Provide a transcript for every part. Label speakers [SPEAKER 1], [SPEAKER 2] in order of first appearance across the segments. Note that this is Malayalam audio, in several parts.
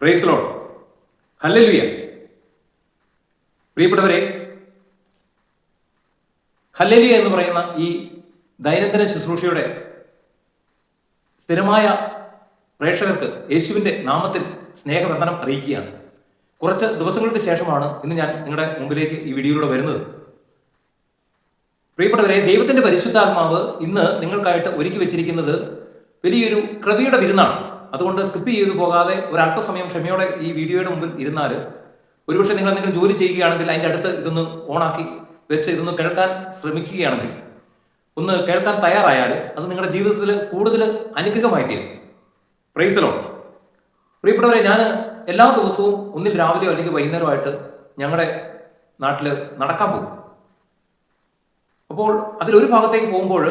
[SPEAKER 1] പ്രൈസ് ലോഡ് ഹല്ലേലൂയ പ്രിയപ്പെട്ടവരെ ഹല്ലലിയ എന്ന് പറയുന്ന ഈ ദൈനംദിന ശുശ്രൂഷയുടെ സ്ഥിരമായ പ്രേക്ഷകർക്ക് യേശുവിന്റെ നാമത്തിൽ സ്നേഹവന്ദനം അറിയിക്കുകയാണ്. കുറച്ച് ദിവസങ്ങൾക്ക് ശേഷമാണ് ഇന്ന് ഞാൻ നിങ്ങളുടെ മുമ്പിലേക്ക് ഈ വീഡിയോയിലൂടെ വരുന്നത്. പ്രിയപ്പെട്ടവരെ ദൈവത്തിന്റെ പരിശുദ്ധാത്മാവ് ഇന്ന് നിങ്ങൾക്കായിട്ട് ഒരുക്കി വെച്ചിരിക്കുന്നത് വലിയൊരു കൃപയുടെ വിരുന്നാണ്. അതുകൊണ്ട് സ്കിപ്പ് ചെയ്ത് പോകാതെ ഒരല്പസമയം ക്ഷമയോടെ ഈ വീഡിയോയുടെ മുമ്പിൽ ഇരുന്നാൽ ഒരുപക്ഷെ നിങ്ങൾ എന്തെങ്കിലും ജോലി ചെയ്യുകയാണെങ്കിൽ അതിന്റെ അടുത്ത് ഇതൊന്ന് ഓണാക്കി വെച്ച് ഇതൊന്ന് കേൾക്കാൻ ശ്രമിക്കുകയാണെങ്കിൽ ഒന്ന് കേൾക്കാൻ തയ്യാറായാൽ അത് നിങ്ങളുടെ ജീവിതത്തിൽ കൂടുതൽ അനുഗ്രഹമായി തീരും പ്രൈസലോ പ്രിയപ്പെട്ടവരെ ഞാൻ എല്ലാ ദിവസവും ഒന്നിൽ രാവിലെയോ അല്ലെങ്കിൽ വൈകുന്നേരമായിട്ട് ഞങ്ങളുടെ നാട്ടിൽ നടക്കാൻ പോകും. അപ്പോൾ അതിലൊരു ഭാഗത്തേക്ക് പോകുമ്പോൾ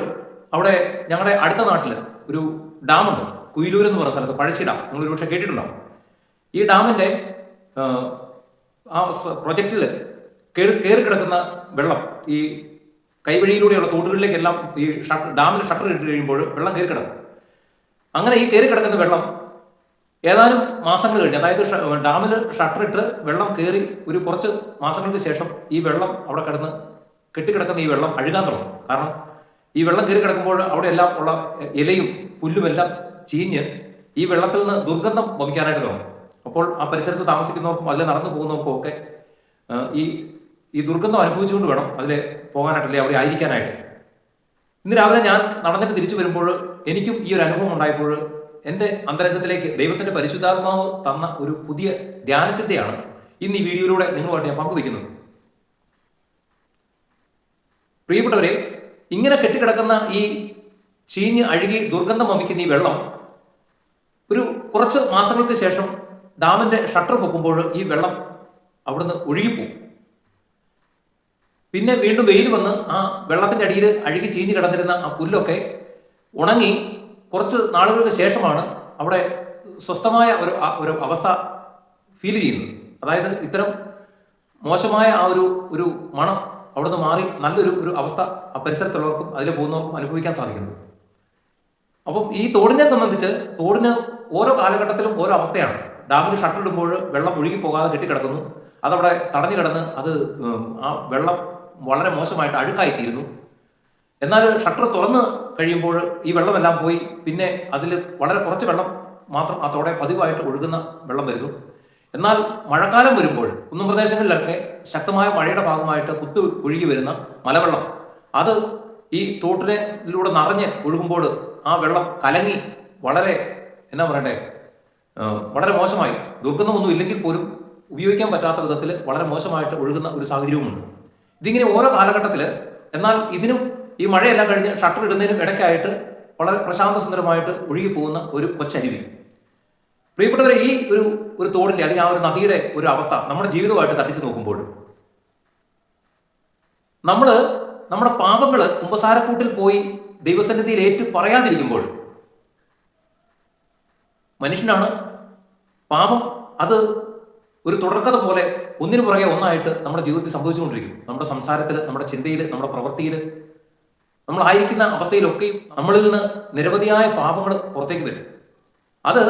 [SPEAKER 1] അവിടെ ഞങ്ങളുടെ അടുത്ത നാട്ടിൽ ഒരു ഡാമുണ്ട്. കുയിലൂർ എന്ന് പറയുന്ന സ്ഥലത്ത് പഴശ്ശി ഡാം. നിങ്ങൾ ഒരുപക്ഷെ കേട്ടിട്ടുണ്ടാവും. ഈ ഡാമിന്റെ ആ പ്രൊജക്റ്റിൽ കയറി കയറി കിടക്കുന്ന വെള്ളം ഈ കൈവഴിയിലൂടെയുള്ള തോടുകളിലേക്കെല്ലാം ഈ ഷട്ടർ ഡാമിൽ ഷട്ടർ ഇട്ട് കഴിയുമ്പോൾ വെള്ളം കയറി കിടക്കും. അങ്ങനെ ഈ കയറി കിടക്കുന്ന വെള്ളം ഏതാനും മാസങ്ങൾ കഴിഞ്ഞ് അതായത് ഡാമിൽ ഷട്ടർ ഇട്ട് വെള്ളം കയറി ഒരു കുറച്ച് മാസങ്ങൾക്ക് ശേഷം ഈ വെള്ളം അവിടെ കിടന്ന് കെട്ടിക്കിടക്കുന്ന ഈ വെള്ളം അഴുകാൻ തുടങ്ങും. കാരണം ഈ വെള്ളം കയറി കിടക്കുമ്പോൾ അവിടെ എല്ലാം ഉള്ള ഇലയും പുല്ലുമെല്ലാം ചീഞ്ഞ് ഈ വെള്ളത്തിൽ നിന്ന് ദുർഗന്ധം വമിക്കാനായിട്ട് തുടങ്ങും. അപ്പോൾ ആ പരിസരത്ത് താമസിക്കുന്നവർക്കും അതിൽ നടന്നു പോകുന്നവർക്കും ഒക്കെ ഈ ഈ ദുർഗന്ധം അനുഭവിച്ചുകൊണ്ട് വേണം അതിൽ പോകാനായിട്ടല്ലേ അവിടെ ആയിരിക്കാനായിട്ട്. ഇന്ന് രാവിലെ ഞാൻ നടന്നിട്ട് തിരിച്ചു വരുമ്പോൾ എനിക്കും ഈ ഒരു അനുഭവം ഉണ്ടായപ്പോൾ എന്റെ അന്തരംഗത്തിലേക്ക് ദൈവത്തിന്റെ പരിശുദ്ധാത്മാവ് തന്ന ഒരു പുതിയ ധ്യാനചിന്തയാണ് ഇന്ന് ഈ വീഡിയോയിലൂടെ നിങ്ങളുമായിട്ട് ഞാൻ പങ്കുവയ്ക്കുന്നത്. പ്രിയപ്പെട്ടവരെ ഇങ്ങനെ കെട്ടിക്കിടക്കുന്ന ഈ ചീഞ്ഞ് അഴുകി ദുർഗന്ധം വമിക്കുന്ന ഈ വെള്ളം ഒരു കുറച്ച് മാസങ്ങൾക്ക് ശേഷം ഡാമിന്റെ ഷട്ടർ പൊക്കുമ്പോൾ ഈ വെള്ളം അവിടുന്ന് ഒഴുകിപ്പോവും പിന്നെ വീണ്ടും വെയിൽ വന്ന് ആ വെള്ളത്തിന്റെ അടിയിൽ അഴുകി ചീഞ്ഞ് കിടന്നിരുന്ന ആ പുല്ലൊക്കെ ഉണങ്ങി കുറച്ച് നാളുകൾക്ക് ശേഷമാണ് അവിടെ സ്വസ്ഥമായ ഒരു ഒരു അവസ്ഥ ഫീൽ ചെയ്യുന്നത്. അതായത് ഇത്തരം മോശമായ ആ ഒരു ഒരു മണം അവിടുന്ന് മാറി നല്ലൊരു ഒരു അവസ്ഥ ആ പരിസരത്തുള്ളവർക്കും അതിൽ പോകുന്നവർക്കും അനുഭവിക്കാൻ സാധിക്കുന്നത് അപ്പം ഈ തോടിനെ സംബന്ധിച്ച് തോടിന് ഓരോ കാലഘട്ടത്തിലും ഓരോ അവസ്ഥയാണ്. ഡാമിന് ഷട്ടർ ഇടുമ്പോൾ വെള്ളം ഒഴുകി പോകാതെ കെട്ടിക്കിടക്കുന്നു. അതവിടെ തടഞ്ഞു കിടന്ന് അത് ആ വെള്ളം വളരെ മോശമായിട്ട് അഴുക്കായിത്തീരുന്നു. എന്നാൽ ഷട്ടർ തുറന്ന് കഴിയുമ്പോൾ ഈ വെള്ളമെല്ലാം പോയി. പിന്നെ അതിൽ വളരെ കുറച്ച് വെള്ളം മാത്രം ആ തോടെ പതിവായിട്ട് ഒഴുകുന്ന വെള്ളം വരുന്നു. എന്നാൽ മഴക്കാലം വരുമ്പോൾ കുന്നും പ്രദേശങ്ങളിലൊക്കെ ശക്തമായ മഴയുടെ ഭാഗമായിട്ട് കുത്തു ഒഴുകി വരുന്ന മലവെള്ളം. അത് ഈ തോട്ടിനിലൂടെ നിറഞ്ഞ് ഒഴുകുമ്പോൾ ആ വെള്ളം കലങ്ങി വളരെ എന്നാ പറയണ്ടേ വളരെ മോശമായി. ദുർഗന്ധമൊന്നും ഇല്ലെങ്കിൽ പോലും ഉപയോഗിക്കാൻ പറ്റാത്ത വിധത്തിൽ വളരെ മോശമായിട്ട് ഒഴുകുന്ന ഒരു സാഹചര്യവുമുണ്ട്. ഇതിങ്ങനെ ഓരോ കാലഘട്ടത്തിൽ എന്നാൽ ഇതിനും ഈ മഴയെല്ലാം കഴിഞ്ഞ് ഷട്ടർ ഇടുന്നതിനും ഇടയ്ക്കായിട്ട് വളരെ പ്രശാന്ത സുന്ദരമായിട്ട് ഒഴുകി പോകുന്ന ഒരു കൊച്ചരുവി. പ്രിയപ്പെട്ടവരെ ഈ ഒരു ഒരു തോടിന്റെ അല്ലെങ്കിൽ ആ ഒരു നദിയുടെ ഒരു അവസ്ഥ നമ്മുടെ ജീവിതമായിട്ട് തട്ടിച്ചു നോക്കുമ്പോൾ നമ്മൾ നമ്മുടെ പാപങ്ങൾ കുമ്പസാരക്കൂട്ടിൽ പോയി ദൈവസന്നിധിയിൽ ഏറ്റു പറയാതിരിക്കുമ്പോൾ മനുഷ്യനാണ് പാപം അത് ഒരു തുടർക്കഥ പോലെ ഒന്നിനു പുറകെ ഒന്നായിട്ട് നമ്മുടെ ജീവിതത്തിൽ സംഭവിച്ചുകൊണ്ടിരിക്കും. നമ്മുടെ സംസാരത്തിൽ നമ്മുടെ ചിന്തയിൽ നമ്മുടെ പ്രവൃത്തിയിൽ നമ്മളായിരിക്കുന്ന അവസ്ഥയിലൊക്കെയും നമ്മളിൽ നിന്ന് നിരവധിയായ പാപങ്ങൾ പുറത്തേക്ക് വരും. അത്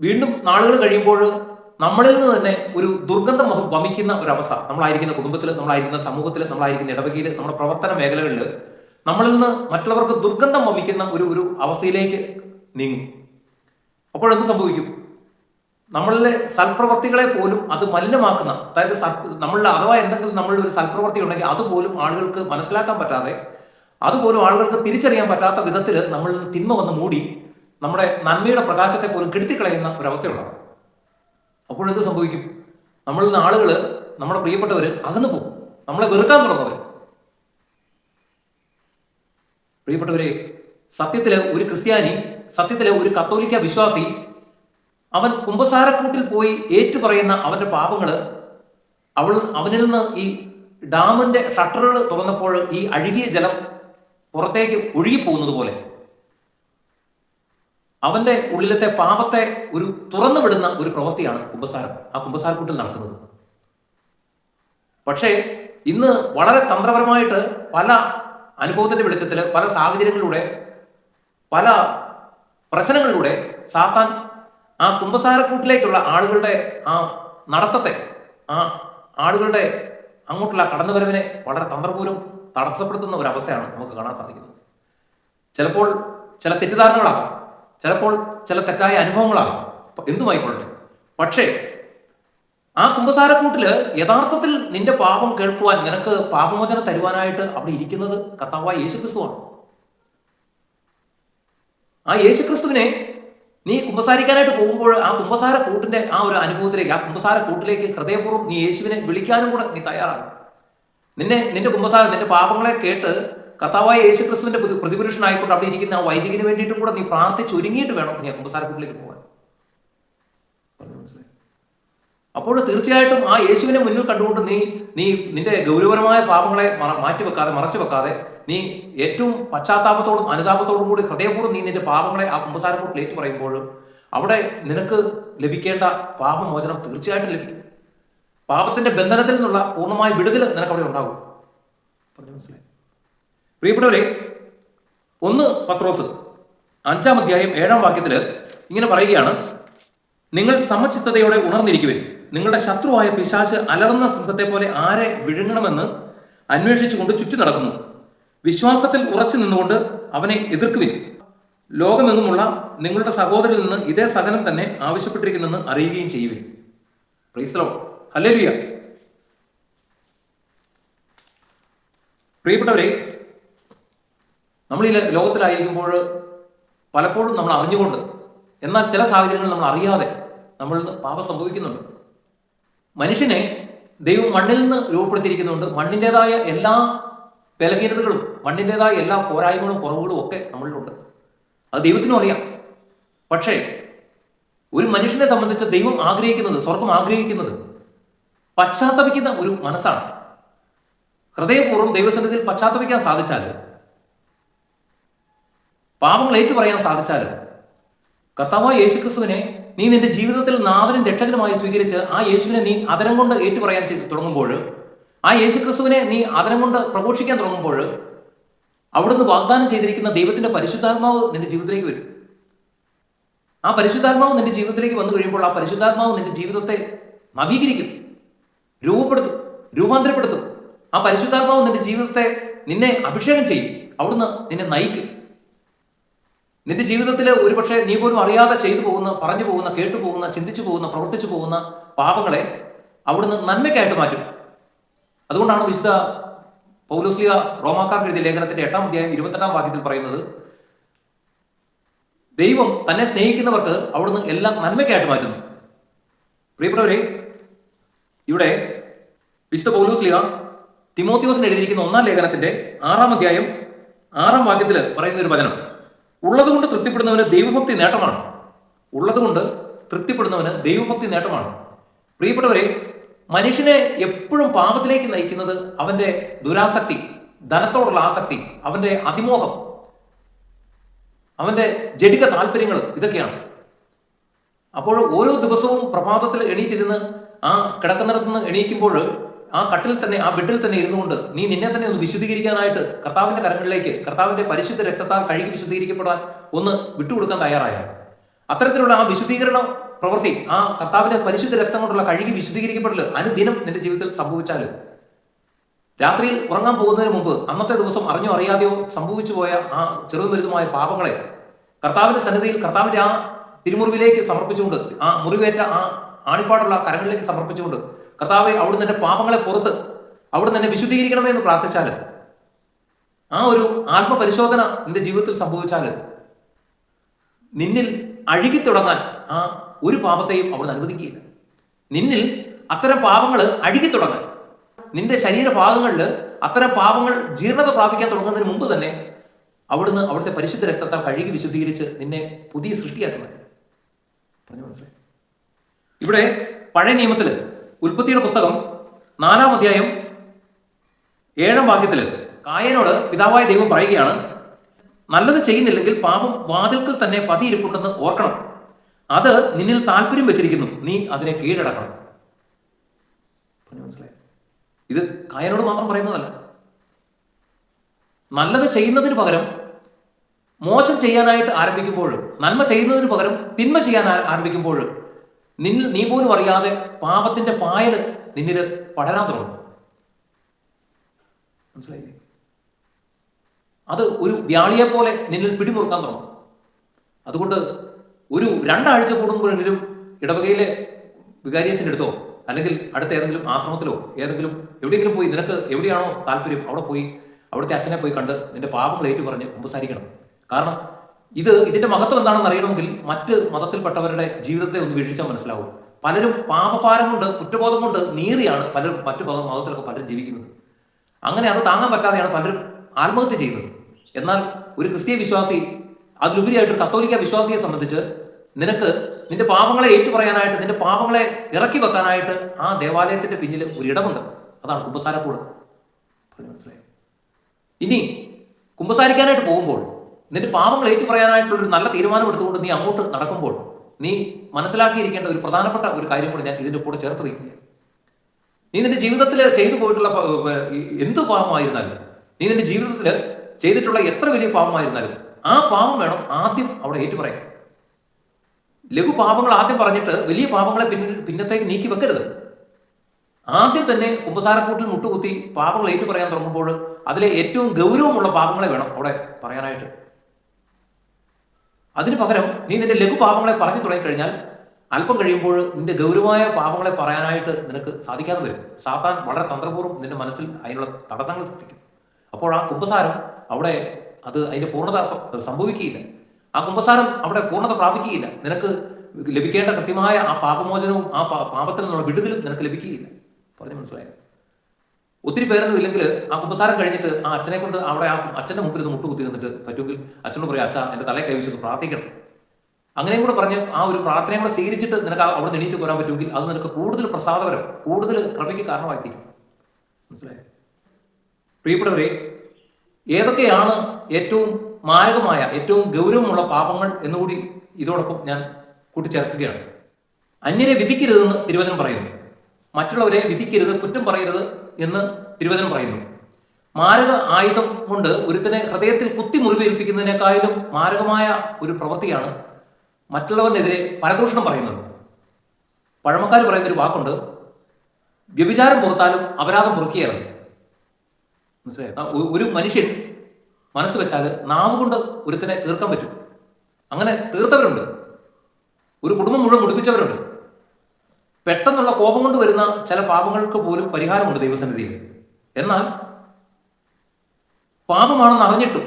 [SPEAKER 1] വീണ്ടും നാളുകൾ കഴിയുമ്പോൾ നമ്മളിൽ നിന്ന് തന്നെ ഒരു ദുർഗന്ധം വമിക്കുന്ന ഒരവസ്ഥ. നമ്മളായിരിക്കുന്ന കുടുംബത്തിൽ നമ്മളായിരിക്കുന്ന സമൂഹത്തിൽ നമ്മളായിരിക്കുന്ന ഇടവകയിൽ നമ്മുടെ പ്രവർത്തന മേഖലകളിൽ നമ്മളിൽ നിന്ന് മറ്റുള്ളവർക്ക് ദുർഗന്ധം വമിക്കുന്ന ഒരു ഒരു അവസ്ഥയിലേക്ക് നീങ്ങും. അപ്പോഴെന്ത് സംഭവിക്കും? നമ്മളിലെ സൽപ്രവർത്തികളെ പോലും അത് മലിനമാക്കുന്ന അതായത് നമ്മളുടെ അഥവാ എന്തെങ്കിലും നമ്മളുടെ ഒരു സൽപ്രവർത്തി ഉണ്ടെങ്കിൽ അതുപോലും ആളുകൾക്ക് മനസ്സിലാക്കാൻ പറ്റാതെ അതുപോലും ആളുകൾക്ക് തിരിച്ചറിയാൻ പറ്റാത്ത വിധത്തിൽ നിന്ന് തിന്മ വന്ന് മൂടി നമ്മുടെ നന്മയുടെ പ്രകാശത്തെ പോലും കെടുത്തിക്കളയുന്ന ഒരവസ്ഥയുള്ളതാണ്. അപ്പോൾ എന്ത് സംഭവിക്കും? നമ്മളിൽ നിന്ന് ആളുകൾ നമ്മുടെ പ്രിയപ്പെട്ടവർ അകന്നു പോകും. നമ്മളെ വെറുക്കാൻ തുടങ്ങുന്നവർ പ്രിയപ്പെട്ടവരെ സത്യത്തിൽ ഒരു ക്രിസ്ത്യാനി സത്യത്തിൽ ഒരു കത്തോലിക്ക വിശ്വാസി അവൻ കുംഭസാരക്കൂട്ടിൽ പോയി ഏറ്റുപറയുന്ന അവന്റെ പാപങ്ങൾ അവൾ അവനിൽ നിന്ന് ഈ ഡാമിന്റെ ഷട്ടറുകൾ തുറന്നപ്പോൾ ഈ അഴുകിയ ജലം പുറത്തേക്ക് ഒഴുകിപ്പോകുന്നത് പോലെ അവന്റെ ഉള്ളിലത്തെ പാപത്തെ ഒരു തുറന്നു വിടുന്ന ഒരു പ്രവൃത്തിയാണ് കുമ്പസാരം. ആ കുംഭസാരക്കൂട്ടിൽ നടക്കുന്നത്. പക്ഷേ ഇന്ന് വളരെ തന്ത്രപരമായിട്ട് പല അനുഭവത്തിന്റെ വെളിച്ചത്തിൽ പല സാഹചര്യങ്ങളിലൂടെ പല പ്രശ്നങ്ങളിലൂടെ സാത്താൻ ആ കുമ്പസാരക്കൂട്ടിലേക്കുള്ള ആളുകളുടെ ആ നടത്തത്തെ ആ ആളുകളുടെ അങ്ങോട്ടുള്ള കടന്നുവരവിനെ വളരെ തന്ത്രപൂരം തടസ്സപ്പെടുത്തുന്ന ഒരു അവസ്ഥയാണ് നമുക്ക് കാണാൻ സാധിക്കുന്നത്. ചിലപ്പോൾ ചില തെറ്റിദ്ധാരണകളാകാം. ചിലപ്പോൾ ചില തെറ്റായ അനുഭവങ്ങളാകാം എന്തുമായിക്കൊള്ളട്ടെ? പക്ഷേ ആ കുമ്പസാരക്കൂട്ടിൽ യഥാർത്ഥത്തിൽ നിന്റെ പാപം കേൾക്കുവാൻ നിനക്ക് പാപമോചനം തരുവാനായിട്ട് അവിടെ ഇരിക്കുന്നത് കർത്താവായ യേശുക്രിസ്തുവാണ് ആ യേശുക്രിസ്തുവിനെ നീ കുമ്പസാരിക്കാനായിട്ട് പോകുമ്പോൾ ആ കുമ്പസാര കൂട്ടിന്റെ ആ ഒരു അനുഭവത്തിലേക്ക് ആ കുമ്പസാര കൂട്ടിലേക്ക് ഹൃദയപൂർവം നീ യേശുവിനെ വിളിക്കാനും കൂടെ നീ തയ്യാറാണ്. നിന്നെ നിന്റെ കുമ്പസാരം നിന്റെ പാപങ്ങളെ കേട്ട് കർത്താവായ യേശുക്രിസ്തുവിന്റെ ക്രിസ്തുവിന്റെ പ്രതിപുരുഷനായിക്കൊണ്ട് അവിടെ ഇരിക്കുന്ന ആ വൈദികന് വേണ്ടിയിട്ടും കൂടെ നീ പ്രാർത്ഥിച്ച് ഒരുങ്ങിയിട്ട് വേണം നീ കുമ്പസാരക്കൂട്ടിലേക്ക് പോകാൻ. അപ്പോൾ തീർച്ചയായിട്ടും ആ യേശുവിനെ മുന്നിൽ കണ്ടുകൊണ്ട് നീ നീ നിന്റെ ഗൗരവപരമായ പാപങ്ങളെ മാറ്റി വെക്കാതെ മറച്ചു വെക്കാതെ നീ ഏറ്റവും പശ്ചാത്താപത്തോടും അനുതാപത്തോടും കൂടി ഹൃദയപൂർവം നീ നിന്റെ പാപങ്ങളെ ആ കുമ്പസാരക്കൂട്ടിൽ ഏറ്റു പറയുമ്പോൾ അവിടെ നിനക്ക് ലഭിക്കേണ്ട പാപമോചനം തീർച്ചയായിട്ടും ലഭിക്കും. പാപത്തിന്റെ ബന്ധനത്തിൽ നിന്നുള്ള പൂർണമായ വിടുതൽ നിനക്ക് അവിടെ ഉണ്ടാകും മനസ്സിലായി? പ്രിയപ്പെട്ടവരെ ഒന്ന് പത്രോസ് അഞ്ചാം അധ്യായം ഏഴാം വാക്യത്തിൽ ഇങ്ങനെ പറയുകയാണ് നിങ്ങൾ സമചിത്തതയോടെ ഉണർന്നിരിക്കുവിൻ. നിങ്ങളുടെ ശത്രുവായ പിശാശ് അലർന്ന സിംഹത്തെ പോലെ ആരെ വിഴുങ്ങണമെന്ന് അന്വേഷിച്ചുകൊണ്ട് ചുറ്റി നടക്കുന്നു. വിശ്വാസത്തിൽ ഉറച്ചു നിന്നുകൊണ്ട് അവനെ എതിർക്കുവിൻ. ലോകമെങ്ങുമുള്ള നിങ്ങളുടെ സഹോദരിൽ നിന്ന് ഇതേ സകലം തന്നെ ആവശ്യപ്പെട്ടിരിക്കുന്നെന്ന് അറിയുകയും ചെയ്യുവിൻ. പ്രിയപ്പെട്ടവരെ നമ്മൾ ഈ ലോകത്തിലായിരിക്കുമ്പോൾ പലപ്പോഴും നമ്മൾ അറിഞ്ഞുകൊണ്ട് എന്നാൽ ചില സാഹചര്യങ്ങൾ നമ്മൾ അറിയാതെ നമ്മൾ പാപം സംഭവിക്കുന്നുണ്ട്. മനുഷ്യനെ ദൈവം മണ്ണിൽ നിന്ന് രൂപപ്പെടുത്തിയിരിക്കുന്നുണ്ട്. മണ്ണിന്റെതായ എല്ലാ ബലഹീനതകളും മണ്ണിന്റെതായ എല്ലാ പോരായ്മകളും കുറവുകളും ഒക്കെ നമ്മളിലുണ്ട്. അത് ദൈവത്തിനും അറിയാം. പക്ഷേ ഒരു മനുഷ്യനെ സംബന്ധിച്ച് ദൈവം ആഗ്രഹിക്കുന്നത് സ്വർഗം ആഗ്രഹിക്കുന്നത് പശ്ചാത്തപിക്കുന്ന ഒരു മനസ്സാണ്. ഹൃദയപൂർവം ദൈവസന്നിധിയിൽ പശ്ചാത്തപിക്കാൻ സാധിച്ചാൽ പാപങ്ങൾ ഏറ്റു പറയാൻ സാധിച്ചാലും കർത്താവായ യേശുക്രിസ്തുവിനെ നീ നിന്റെ ജീവിതത്തിൽ നാഥനും രക്ഷകനുമായി സ്വീകരിച്ച് ആ യേശുവിനെ നീ അതരം കൊണ്ട് ഏറ്റുപറയാൻ തുടങ്ങുമ്പോൾ ആ യേശുക്രിസ്തുവിനെ നീ അതരം കൊണ്ട് പ്രഘോഷിക്കാൻ തുടങ്ങുമ്പോൾ അവിടുന്ന് വാഗ്ദാനം ചെയ്തിരിക്കുന്ന ദൈവത്തിന്റെ പരിശുദ്ധാത്മാവ് നിന്റെ ജീവിതത്തിലേക്ക് വരും. ആ പരിശുദ്ധാത്മാവ് നിന്റെ ജീവിതത്തിലേക്ക് വന്നു കഴിയുമ്പോൾ ആ പരിശുദ്ധാത്മാവ് നിന്റെ ജീവിതത്തെ നവീകരിക്കും രൂപപ്പെടുത്തും രൂപാന്തരപ്പെടുത്തും. ആ പരിശുദ്ധാത്മാവ് നിന്റെ ജീവിതത്തെ നിന്നെ അഭിഷേകം ചെയ്യും അവിടുന്ന് നിന്നെ നയിക്കും. നിന്റെ ജീവിതത്തിൽ ഒരുപക്ഷെ നീ പോലും അറിയാതെ ചെയ്തു പോകുന്ന പറഞ്ഞു പോകുന്ന കേട്ടു പോകുന്ന ചിന്തിച്ചു പോകുന്ന പ്രവർത്തിച്ചു പോകുന്ന പാപങ്ങളെ അവിടുന്ന് നന്മയ്ക്കായിട്ട് മാറ്റും. അതുകൊണ്ടാണ് വിശുദ്ധ പൗലോസ്ലിയ റോമാക്കാർ എഴുതിയ ലേഖനത്തിന്റെ എട്ടാം അധ്യായം ഇരുപത്തെട്ടാം വാക്യത്തിൽ പറയുന്നത് ദൈവം തന്നെ സ്നേഹിക്കുന്നവർക്ക് അവിടുന്ന് എല്ലാം നന്മയ്ക്കായിട്ട് മാറ്റുന്നു. പ്രിയപ്പെട്ടവരെ ഇവിടെ വിശുദ്ധ പൗലോസ്ലിയ തിമോത്തിയോസിന് എഴുതിയിരിക്കുന്ന ഒന്നാം ലേഖനത്തിന്റെ ആറാം അധ്യായം ആറാം വാക്യത്തിൽ പറയുന്ന ഒരു വചനം. ഉള്ളതുകൊണ്ട് തൃപ്തിപ്പെടുന്നവന് ദൈവഭക്തി നേട്ടമാണ്. ഉള്ളത് കൊണ്ട് തൃപ്തിപ്പെടുന്നവന് ദൈവഭക്തി നേട്ടമാണ്. പ്രിയപ്പെട്ടവരെ മനുഷ്യനെ എപ്പോഴും പാപത്തിലേക്ക് നയിക്കുന്നത് അവന്റെ ദുരാസക്തി ധനത്തോടുള്ള ആസക്തി അവന്റെ അതിമോഹം അവന്റെ ജടിക താല്പര്യങ്ങൾ ഇതൊക്കെയാണ്. അപ്പോൾ ഓരോ ദിവസവും പ്രഭാതത്തിൽ എണീറ്റിരുന്ന് ആ കിടക്കുന്നിടത്ത് നിന്ന് എണീക്കുമ്പോൾ ആ കട്ടിൽ തന്നെ ആ ബെഡിൽ തന്നെ ഇരുന്നുകൊണ്ട് നീ നിന്നെ തന്നെ ഒന്ന് വിശുദ്ധീകരിക്കാനായിട്ട് കർത്താവിന്റെ കരങ്ങളിലേക്ക് കർത്താവിന്റെ പരിശുദ്ധ രക്തത്താൽ കഴുകി വിശുദ്ധീകരിക്കപ്പെടാൻ ഒന്ന് വിട്ടുകൊടുക്കാൻ തയ്യാറായ. അത്തരത്തിലുള്ള ആ വിശുദ്ധീകരണ പ്രവൃത്തി ആ കർത്താവിന്റെ പരിശുദ്ധ രക്തം കൊണ്ടുള്ള കഴുകി വിശുദ്ധീകരിക്കപ്പെടൽ അനുദിനം നിന്റെ ജീവിതത്തിൽ സംഭവിച്ചാൽ. രാത്രിയിൽ ഉറങ്ങാൻ പോകുന്നതിന് മുമ്പ് അന്നത്തെ ദിവസം അറിഞ്ഞോ അറിയാതെയോ സംഭവിച്ചു പോയ ആ ചെറുതും വലുതുമായ പാപങ്ങളെ കർത്താവിന്റെ സന്നിധിയിൽ കർത്താവിന്റെ ആ തിരുമുറിവിലേക്ക് സമർപ്പിച്ചുകൊണ്ട് ആ മുറിവേറ്റ ആ ആണിപ്പാടുള്ള കരങ്ങളിലേക്ക് സമർപ്പിച്ചുകൊണ്ട് കർത്താവെ അവിടുന്ന് എന്റെ പാപങ്ങളെ പുറത്ത് അവിടുന്ന് എന്നെ വിശുദ്ധീകരിക്കണമേ എന്ന് പ്രാർത്ഥിച്ചാൽ ആ ഒരു ആത്മപരിശോധന നിന്റെ ജീവിതത്തിൽ സംഭവിച്ചാൽ നിന്നിൽ അഴുകി തുടങ്ങാൻ ആ ഒരു പാപത്തെയും അവിടുന്ന് അനുവദിക്കുകയില്ല. നിന്നിൽ അത്തരം പാപങ്ങൾ അഴുകി തുടങ്ങാൻ നിന്റെ ശരീരഭാഗങ്ങളിൽ അത്തരം പാപങ്ങൾ ജീർണത പ്രാപിക്കാൻ തുടങ്ങുന്നതിന് മുമ്പ് തന്നെ അവിടുന്ന് അവിടുത്തെ പരിശുദ്ധ രക്തത്താൽ കഴുകി വിശുദ്ധീകരിച്ച് നിന്നെ പുതിയ സൃഷ്ടിയാക്കുന്നത് പറഞ്ഞു മനസ്സിലായി? ഇവിടെ പഴയ നിയമത്തിൽ ഉൽപ്പത്തിയുടെ പുസ്തകം നാലാം അധ്യായം ഏഴാം വാക്യത്തിൽ കായനോട് പിതാവായ ദൈവം പറയുകയാണ് നല്ലത് ചെയ്യുന്നില്ലെങ്കിൽ പാപം വാതിൽക്കൽ തന്നെ പതിയിരിപ്പുണ്ടെന്ന് ഓർക്കണം. അത് നിന്നിൽ താല്പര്യം വെച്ചിരിക്കുന്നു. നീ അതിനെ കീഴടക്കണം? ഇത് കായനോട് മാത്രം പറയുന്നതല്ല. നല്ലത് ചെയ്യുന്നതിന് പകരം മോശം ചെയ്യാനായിട്ട് ആരംഭിക്കുമ്പോൾ നന്മ ചെയ്യുന്നതിന് പകരം തിന്മ ചെയ്യാൻ ആരംഭിക്കുമ്പോൾ നിന്നിൽ നീ പോലും അറിയാതെ പാപത്തിന്റെ പായൽ നിന്നിൽ പടരാൻ തുടങ്ങും. മനസ്സിലായില്ലേ? അത് ഒരു വ്യാളിയെ പോലെ നിന്നിൽ പിടിമുറുക്കാൻ തുടങ്ങും. അതുകൊണ്ട് ഒരു രണ്ടാഴ്ച കൂടുമ്പോഴെങ്കിലും ഇടവകയിലെ വികാരിയച്ഛനെടുത്തോ അല്ലെങ്കിൽ അടുത്ത ഏതെങ്കിലും ആശ്രമത്തിലോ ഏതെങ്കിലും എവിടെയെങ്കിലും പോയി നിനക്ക് എവിടെയാണോ താല്പര്യം അവിടെ പോയി അവിടുത്തെ അച്ഛനെ പോയി കണ്ട് നിന്റെ പാപങ്ങൾ ഏറ്റു പറഞ്ഞ് കുമ്പസാരിക്കണം. കാരണം ഇത് ഇതിന്റെ മഹത്വം എന്താണെന്ന് അറിയണമെങ്കിൽ മറ്റ് മതത്തിൽപ്പെട്ടവരുടെ ജീവിതത്തെ ഒന്ന് വീക്ഷിച്ചാൽ മനസ്സിലാവും. പലരും പാപഭാരം കൊണ്ട് കുറ്റബോധം കൊണ്ട് നീറിയാണ് പലരും മറ്റു മത മതത്തിലൊക്കെ പലരും ജീവിക്കുന്നത്. അങ്ങനെ അത് താങ്ങാൻ പറ്റാതെയാണ് പലരും ആത്മഹത്യ ചെയ്യുന്നത്. എന്നാൽ ഒരു ക്രിസ്തീയ വിശ്വാസി അതിലുപരിയായിട്ട് ഒരു കത്തോലിക്ക വിശ്വാസിയെ സംബന്ധിച്ച് നിനക്ക് നിന്റെ പാപങ്ങളെ ഏറ്റുപറയാനായിട്ട് നിന്റെ പാപങ്ങളെ ഇറക്കി വെക്കാനായിട്ട് ആ ദേവാലയത്തിന്റെ പിന്നിൽ ഒരിടമുണ്ട് അതാണ് കുമ്പസാരക്കൂട്. മനസ്സിലായോ ഇനി കുമ്പസാരിക്കാനായിട്ട് പോകുമ്പോൾ നിന്റെ പാപങ്ങൾ ഏറ്റുപറയാനായിട്ടുള്ള ഒരു നല്ല തീരുമാനം എടുത്തുകൊണ്ട് നീ അങ്ങോട്ട് നടക്കുമ്പോൾ നീ മനസ്സിലാക്കിയിരിക്കേണ്ട ഒരു പ്രധാനപ്പെട്ട ഒരു കാര്യം കൂടി ഞാൻ ഇതിന്റെ കൂടെ ചേർത്ത് വയ്ക്കുക നീ നിന്റെ ജീവിതത്തിൽ ചെയ്തു പോയിട്ടുള്ള എന്ത് പാപമായിരുന്നാലും നീ നിന്റെ ജീവിതത്തിൽ ചെയ്തിട്ടുള്ള എത്ര വലിയ പാപമായിരുന്നാലും ആ പാപം വേണം ആദ്യം അവിടെ ഏറ്റുപറയാൻ ലഘു പാപങ്ങൾ ആദ്യം പറഞ്ഞിട്ട് വലിയ പാപങ്ങളെ പിന്നെ പിന്നത്തേക്ക് നീക്കി വെക്കരുത്. ആദ്യം തന്നെ കുമ്പസാരക്കൂട്ടിൽ മുട്ടുകുത്തി പാപങ്ങൾ ഏറ്റു പറയാൻ തുടങ്ങുമ്പോൾ അതിലെ ഏറ്റവും ഗൗരവമുള്ള പാപങ്ങളെ വേണം അവിടെ പറയാനായിട്ട്. അതിന് പകരം നീ നിന്റെ ലഘു പാപങ്ങളെ പറഞ്ഞു തുടങ്ങിക്കഴിഞ്ഞാൽ അല്പം കഴിയുമ്പോൾ നിന്റെ ഗൗരവമായ പാപങ്ങളെ പറയാനായിട്ട് നിനക്ക് സാധിക്കാതെ വരും. സാത്താൻ വളരെ തന്ത്രപൂർവം നിന്റെ മനസ്സിൽ അതിനുള്ള തടസ്സങ്ങൾ സൃഷ്ടിക്കും. അപ്പോൾ ആ കുമ്പസാരം അവിടെ അത് അതിന്റെ പൂർണത സംഭവിക്കുകയില്ല. ആ കുമ്പസാരം അവിടെ പൂർണത പ്രാപിക്കുകയില്ല. നിനക്ക് ലഭിക്കേണ്ട കൃത്യമായ ആ പാപമോചനവും ആ പാപത്തിൽ നിന്നുള്ള വിടുതലും നിനക്ക് ലഭിക്കുകയില്ല. പറഞ്ഞു മനസ്സിലായോ? ഒത്തിരി പേരൊന്നും ഇല്ലെങ്കിൽ ആ കുമ്പസാരം കഴിഞ്ഞിട്ട് ആ അച്ഛനെ കൊണ്ട് അവിടെ ആ അച്ഛന്റെ മുമ്പിൽ ഇത് മുട്ടുകുത്തി നിന്നിട്ട് പറ്റുമെങ്കിൽ അച്ഛനോട് പറയും അച്ഛാ എന്റെ തലയെ കൈവച്ചൊന്ന് പ്രാർത്ഥിക്കണം. അങ്ങനെയും കൂടെ പറഞ്ഞ് ആ ഒരു പ്രാർത്ഥനയും കൂടെ സ്വീകരിച്ചിട്ട് നിനക്ക് അവിടെ എണീറ്റ് പോരാൻ പറ്റുമെങ്കിൽ അത് നിനക്ക് കൂടുതൽ പ്രസാദപരം കൂടുതൽ കൃപയ്ക്ക് കാരണമായിത്തീരും. മനസ്സിലായോ? പ്രിയപ്പെട്ടവരെ ഏതൊക്കെയാണ് ഏറ്റവും മാരകമായ ഏറ്റവും ഗൗരവമുള്ള പാപങ്ങൾ എന്നുകൂടി ഇതോടൊപ്പം ഞാൻ കൂട്ടിച്ചേർക്കുകയാണ്. അന്യരെ വിധിക്കരുതെന്ന് തിരുവചനം പറയുന്നു. മറ്റുള്ളവരെ വിധിക്കരുത് കുറ്റം പറയരുത് എന്ന് തിരുവചനം പറയുന്നു. മാരക ആയുധം കൊണ്ട് ഒരുത്തനെ ഹൃദയത്തിൽ കുത്തി മുറിവേൽപ്പിക്കുന്നതിനേക്കാളും മാരകമായ ഒരു പ്രവൃത്തിയാണ് മറ്റുള്ളവരിനെതിരെ പരദൂഷണം പറയുന്നത്. പഴമക്കാർ പറയുന്നൊരു വാക്കുണ്ട് വ്യഭിചാരം പുറത്താലും അപരാധം പൊറുക്കിയാണ് മനസ്സിലായി? ഒരു മനുഷ്യൻ മനസ്സ് വെച്ചാൽ നാവ് കൊണ്ട് ഒരുത്തനെ തീർക്കാൻ പറ്റും. അങ്ങനെ തീർത്തവരുണ്ട്. ഒരു കുടുംബം മുഴുവൻ മുടിപ്പിച്ചവരുണ്ട്. പെട്ടെന്നുള്ള കോപം കൊണ്ട് വരുന്ന ചില പാപങ്ങൾക്ക് പോലും പരിഹാരമുണ്ട് ദൈവസന്നിധിയിൽ. എന്നാൽ പാപമാണെന്ന് അറിഞ്ഞിട്ടും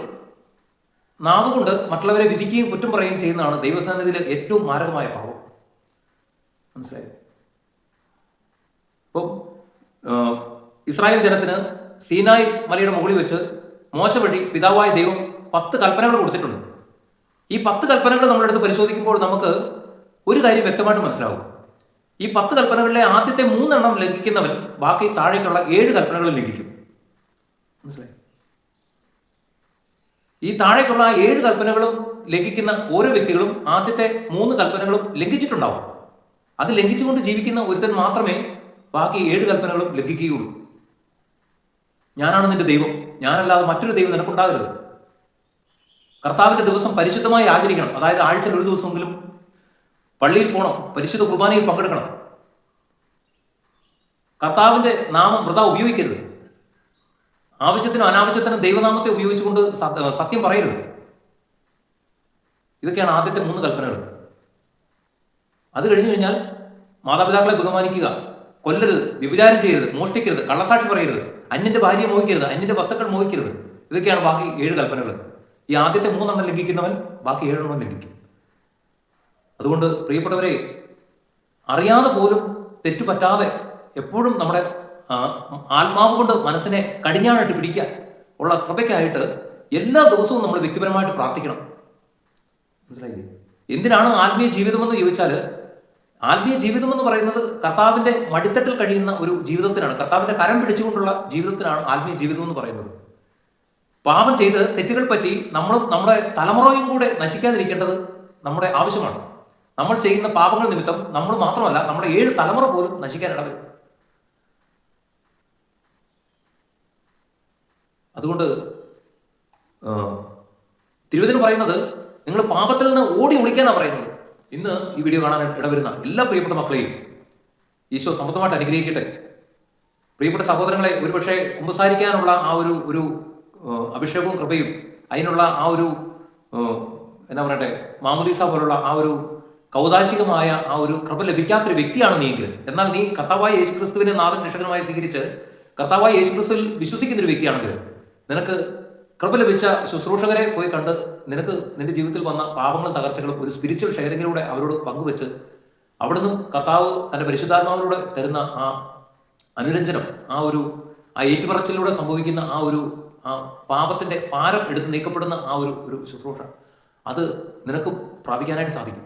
[SPEAKER 1] നാവ് കൊണ്ട് മറ്റുള്ളവരെ വിധിക്കുകയും കുറ്റം പറയുകയും ചെയ്യുന്നതാണ് ദൈവസന്നിധിയിലെ ഏറ്റവും മാരകമായ പാപം. മനസ്സിലായോ? ഇപ്പം ഇസ്രായേൽ ജനത്തിന് സീനായ് മലയുടെ മുകളിൽ വെച്ച് മോശ വഴി പിതാവായ ദൈവം പത്ത് കൽപ്പനകൾ കൊടുത്തിട്ടുണ്ട്. ഈ പത്ത് കൽപ്പനകൾ നമ്മളെടുത്ത് പരിശോധിക്കുമ്പോൾ നമുക്ക് ഒരു കാര്യം വ്യക്തമായിട്ട് മനസ്സിലാവും ഈ പത്ത് കൽപ്പനകളിലെ ആദ്യത്തെ മൂന്നെണ്ണം ലംഘിക്കുന്നവൻ ബാക്കി താഴേക്കുള്ള ഏഴ് കൽപ്പനകൾ ലംഘിക്കും. മനസ്സിലായി? ഈ താഴേക്കുള്ള ഏഴ് കൽപ്പനകളും ലംഘിക്കുന്ന ഓരോ വ്യക്തികളും ആദ്യത്തെ മൂന്ന് കൽപ്പനകളും ലംഘിച്ചിട്ടുണ്ടാവും. അത് ലംഘിച്ചുകൊണ്ട് ജീവിക്കുന്ന ഒരുത്തൻ മാത്രമേ ബാക്കി ഏഴ് കൽപ്പനകളും ലംഘിക്കുകയുള്ളൂ. ഞാനാണ് നിന്റെ ദൈവം. ഞാനല്ലാതെ മറ്റൊരു ദൈവം നിനക്കുണ്ടാകരുത്. കർത്താവിന്റെ ദിവസം പരിശുദ്ധമായി ആചരിക്കണം. അതായത് ആഴ്ചയിൽ ഒരു ദിവസമെങ്കിലും പള്ളിയിൽ പോകണം പരിശുദ്ധ കുർബാനയിൽ പങ്കെടുക്കണം. കർത്താവിന്റെ നാമം വൃത ഉപയോഗിക്കരുത്. ആവശ്യത്തിനും അനാവശ്യത്തിനും ദൈവനാമത്തെ ഉപയോഗിച്ചുകൊണ്ട് സത്യം പറയരുത്. ഇതൊക്കെയാണ് ആദ്യത്തെ മൂന്ന് കൽപ്പനകൾ. അത് കഴിഞ്ഞു കഴിഞ്ഞാൽ മാതാപിതാക്കളെ ബഹുമാനിക്കുക കൊല്ലരുത് വ്യഭിചാരം ചെയ്യരുത് മോഷ്ടിക്കരുത് കള്ളസാക്ഷി പറയരുത് അന്യന്റെ ഭാര്യയെ മോഹിക്കരുത് അന്യന്റെ വസ്തുക്കൾ മോഹിക്കരുത്. ഇതൊക്കെയാണ് ബാക്കി ഏഴ് കൽപ്പനകൾ. ഈ ആദ്യത്തെ മൂന്നെണ്ണം ലംഘിക്കുന്നവൻ ബാക്കി ഏഴെണ്ണം ലംഘിക്കും. അതുകൊണ്ട് പ്രിയപ്പെട്ടവരെ അറിയാതെ പോലും തെറ്റുപറ്റാതെ എപ്പോഴും നമ്മുടെ ആത്മാവ് കൊണ്ട് മനസ്സിനെ കടിഞ്ഞാണിട്ട് പിടിക്കാൻ ഉള്ള കൃപയ്ക്കായിട്ട് എല്ലാ ദിവസവും നമ്മൾ വ്യക്തിപരമായിട്ട് പ്രാർത്ഥിക്കണം. മനസ്സിലായില്ലേ? എന്തിനാണ് ആത്മീയ ജീവിതമെന്ന് ചോദിച്ചാൽ ആത്മീയ ജീവിതം എന്ന് പറയുന്നത് കർത്താവിന്റെ മടിത്തട്ടിൽ കഴിയുന്ന ഒരു ജീവിതത്തിനാണ്. കർത്താവിന്റെ കരം പിടിച്ചുകൊണ്ടുള്ള ജീവിതത്തിനാണ് ആത്മീയ ജീവിതം എന്ന് പറയുന്നത്. പാപം ചെയ്ത് തെറ്റുകൾ പറ്റി നമ്മളും നമ്മുടെ തലമുറയും കൂടെ നശിക്കാതിരിക്കേണ്ടത് നമ്മുടെ ആവശ്യമാണ്. നമ്മൾ ചെയ്യുന്ന പാപങ്ങൾ നിമിത്തം നമ്മൾ മാത്രമല്ല നമ്മുടെ ഏഴ് തലമുറ പോലും നശിക്കാൻ ഇടവരും. അതുകൊണ്ട് തിരുവചനം പറയുന്നത് നിങ്ങൾ പാപത്തിൽ നിന്ന് ഓടി ഒളിക്കാനാണ് പറയുന്നത്. ഇന്ന് ഈ വീഡിയോ കാണാൻ ഇടവരുന്ന എല്ലാ പ്രിയപ്പെട്ട മക്കളെയും ഈശോ സമൃദ്ധമായിട്ട് അനുഗ്രഹിക്കട്ടെ. പ്രിയപ്പെട്ട സഹോദരങ്ങളെ ഒരുപക്ഷെ കുമ്പസാരിക്കാനുള്ള ആ ഒരു ഒരു അഭിഷേകവും കൃപയും അതിനുള്ള ആ ഒരു എന്നാ പറയട്ടെ മാമുദീസ പോലുള്ള ആ ഒരു കൗതാശികമായ ആ ഒരു കൃപ ലഭിക്കാത്തൊരു വ്യക്തിയാണ് നീയെങ്കിൽ എന്നാൽ നീ കർത്താവായ യേശു ക്രിസ്തുവിനെ നാഥൻ രക്ഷകനുമായി സ്വീകരിച്ച് കർത്താവായ യേശു ക്രിസ്തുവിൽ വിശ്വസിക്കുന്ന ഒരു വ്യക്തിയാണെങ്കിൽ നിനക്ക് കൃപ ലഭിച്ച ശുശ്രൂഷകരെ പോയി കണ്ട് നിനക്ക് നിന്റെ ജീവിതത്തിൽ വന്ന പാപങ്ങളും തകർച്ചകളും ഒരു സ്പിരിച്വൽ ഷെയറിങ്ങിലൂടെ അവരോട് പങ്കുവെച്ച് അവിടുന്ന് കർത്താവ് തന്റെ പരിശുദ്ധാത്മാവിലൂടെ തരുന്ന ആ അനുരഞ്ജനം ആ ഒരു ആ ഏറ്റുപറച്ചിലൂടെ സംഭവിക്കുന്ന ആ ഒരു ആ പാപത്തിന്റെ പാരം എടുത്ത് നീക്കപ്പെടുന്ന ആ ഒരു ഒരു ശുശ്രൂഷ അത് നിനക്ക് പ്രാപിക്കാനായിട്ട് സാധിക്കും.